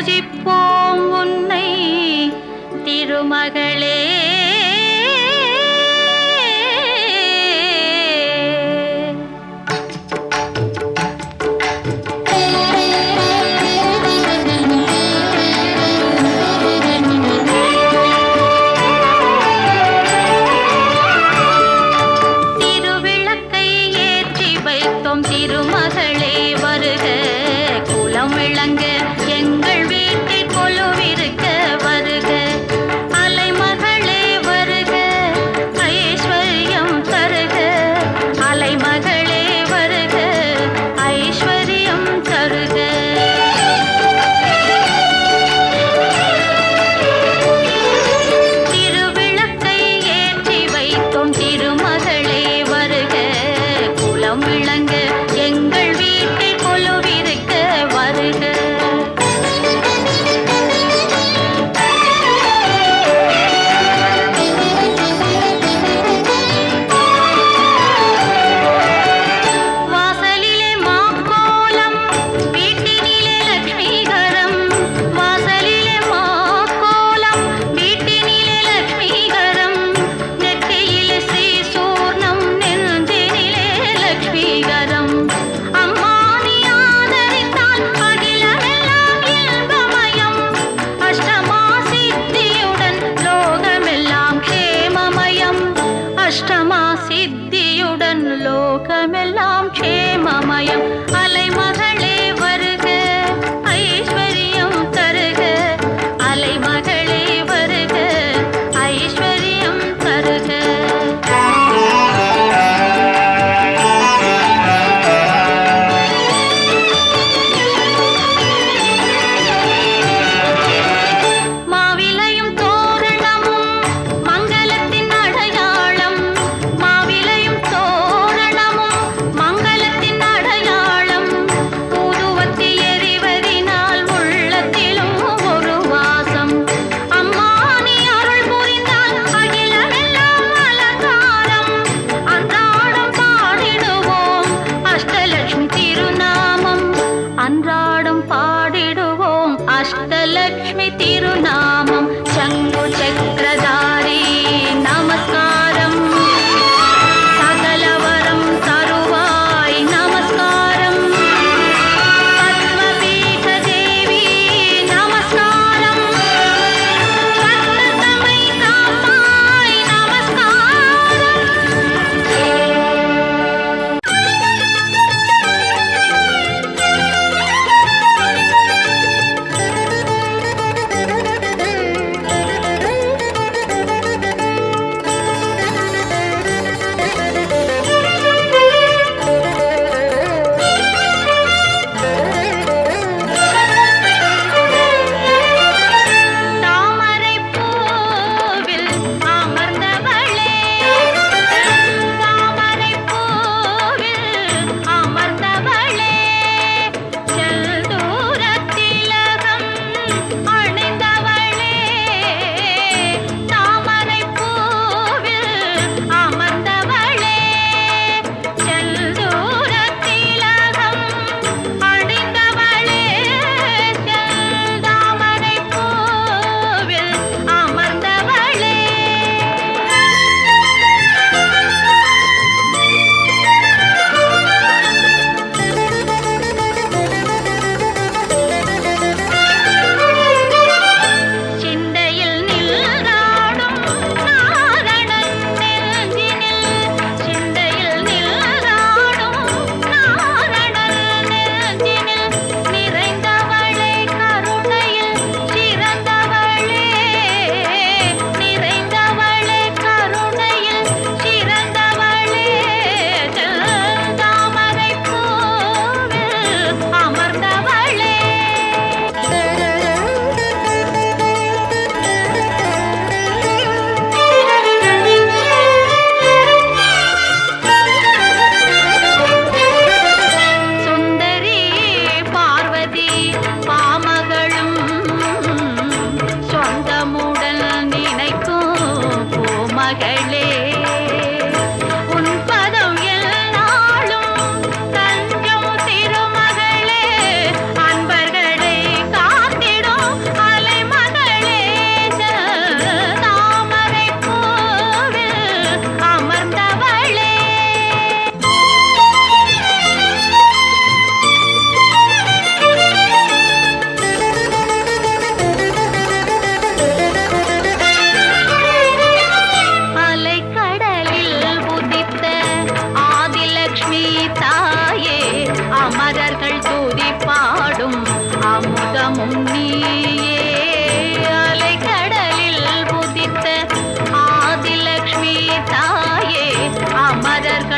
பூஜிப்போம் உன்னை. திருமகளே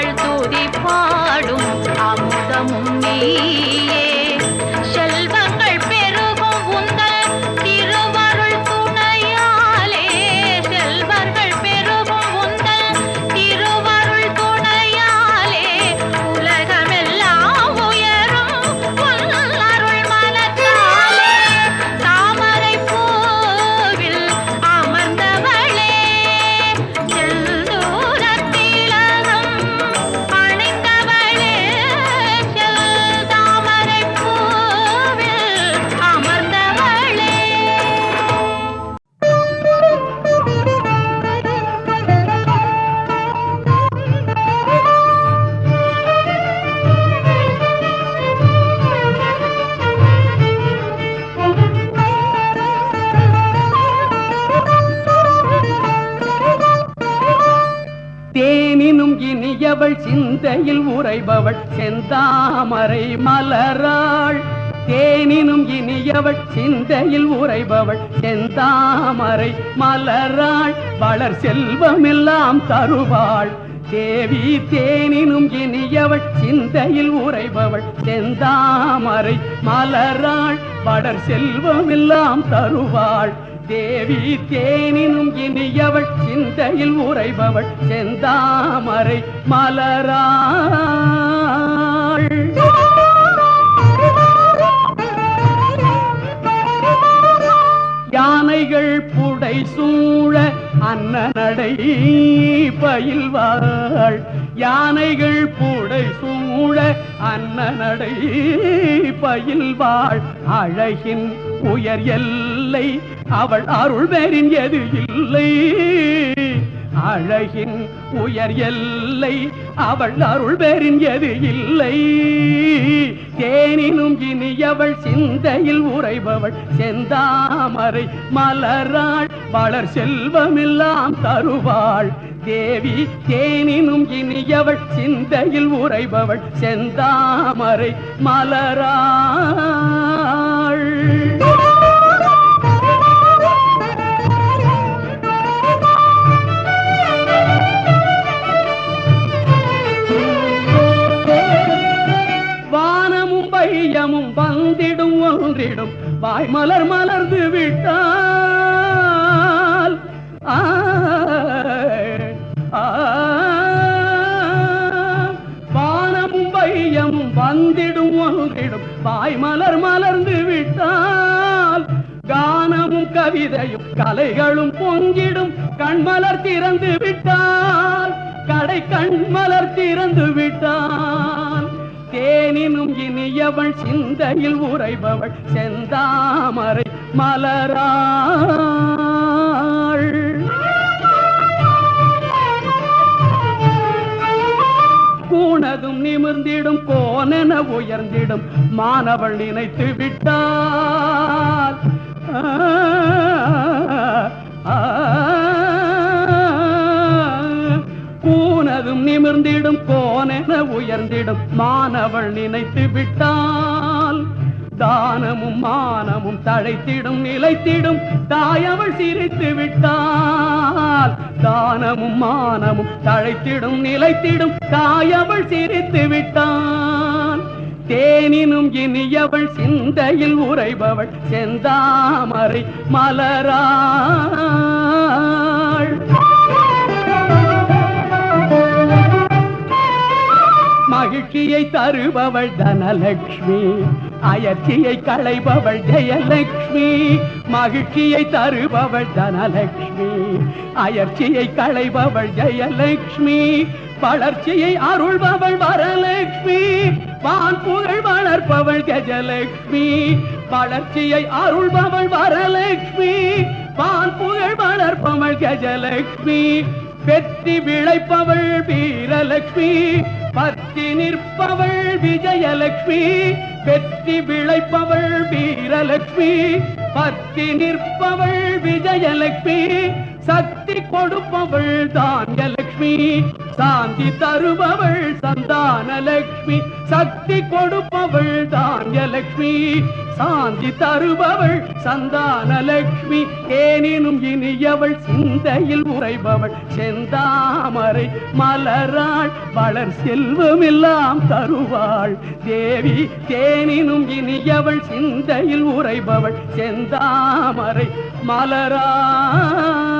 அமரர்கள் தூதி பாடும் அமுதமும் நீயே. சிந்தையில் உறைபவள் செந்தாமரை மலராள். தேனினும் இனியவள் சிந்தையில் உறைபவள் செந்தாமரை மலராள். வளர் செல்வமெல்லாம் தருவாள். தேவி தேனினும் இனியவள் சிந்தையில் உறைபவள் செந்தாமரை மலராள். வளர் செல்வமெல்லாம் தருவாள். தேவி தேனினும் இனியவள் சிந்தையில் உறைபவள் செந்தாமரை மலராள். யானைகள் புடை சூழ அன்ன நடை பயில்வாள். யானைகள் புடை சூழ அன்னநடை பயில்வாள். அழகின் உயர் எல்லை அவள் அருள் வேறின் எது இல்லை? அழகின் உயர் எல்லை அவள் அருள் வேறின் எது இல்லை? தேனினும் இனியவள் சிந்தையில் உறைபவள் செந்தாமரை மலராள் வளர் செல்வமெல்லாம் தருவாள். தேவி தேனினும் இனியவள் சிந்தையில் உறைபவள் செந்தாமரை மலராள். வந்திடும் ஒன்றிடும். வாய் மலர் மலர்ந்து விட்டால். ஆ, ஆ, வானமும் பையமும் வந்திடும் ஒன்றிடும். வாய் மலர் மலர்ந்து விட்டால். கானமும் கவிதையும் கலைகளும் பொங்கிடும். கண்மலர் திறந்து விட்டால். கடை கண்மலர் திறந்து விட்டால். தேனினும் இனியவள் சிந்தையில் உறைபவள் செந்தாமரை மலராள். கூணதும் நிமிர்ந்திடும் கோனென உயர்ந்திடும் மாணவள் நினைத்து விட்டால். ஆ, நிமிர்ந்திடும் கோனென உயர்ந்திடும் மாணவள் நினைத்து விட்டால் தானமும் மானமும் தழைத்திடும் நிலைத்திடும் தாயவள் சிரித்து விட்டால் தானமும் மானமும் தழைத்திடும் நிலைத்திடும் தாயவள் சிரித்து விட்டான் தேனினும் இனியவள் சிந்தையில் உறைபவள் செந்தாமரை மலராள் மகிழ்ச்சியை தருபவள் தனலக்ஷ்மி அயற்சியை களைபவள் ஜெயலக்ஷ்மி மகிழ்ச்சியை தருபவள் தனலக்ஷ்மி அயற்சியை களைபவள் ஜெயலக்ஷ்மி வளர்ச்சியை அருள்பவள் வரலக்ஷ்மி வான் புகழ் வளர்ப்பவள் கஜலக்ஷ்மி வளர்ச்சியை அருள்பவள் வரலக்ஷ்மி வான் புகழ் வளர்ப்பவள் கஜலக்ஷ்மி வெற்றி விளைப்பவள் வீரலக்ஷ்மி பத்தி நிற்பவள் விஜயலட்சுமி வெற்றி விளைப்பவள் வீரலட்சுமி. பத்தி நிற்பவள் விஜயலட்சுமி சக்தி கொடுப்பவள் தான்யலக்ஷ்மி சாந்தி தருபவள் சந்தான லக்ஷ்மி சக்தி கொடுப்பவள் தானியலக்ஷ்மி. சாந்தி தருபவள் சந்தான லக்ஷ்மி ஏனினும் இனியவள் சிந்தையில் உறைபவள் செந்தாமரை மலராள். வளர் செல்வமெல்லாம் தருவாள். தேவி தேனினும் இனியவள் சிந்தையில் உறைபவள் செந்தாமரை மலராள்.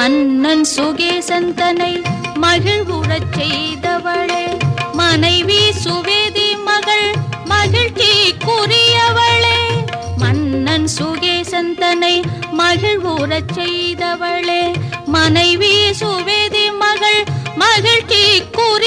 மன்னன் சுகேசன் தன்னை மகிழ்வுறச் செய்தவளே. மனைவி சுவேதி மகள் மகிழ்ச்சிக்குரியவளே மன்னன் சுகேசன் தன்னை மகிழ்வுறச் செய்தவளே. மனைவி சுவேதி மகள் மகிழ்ச்சிக்குரிய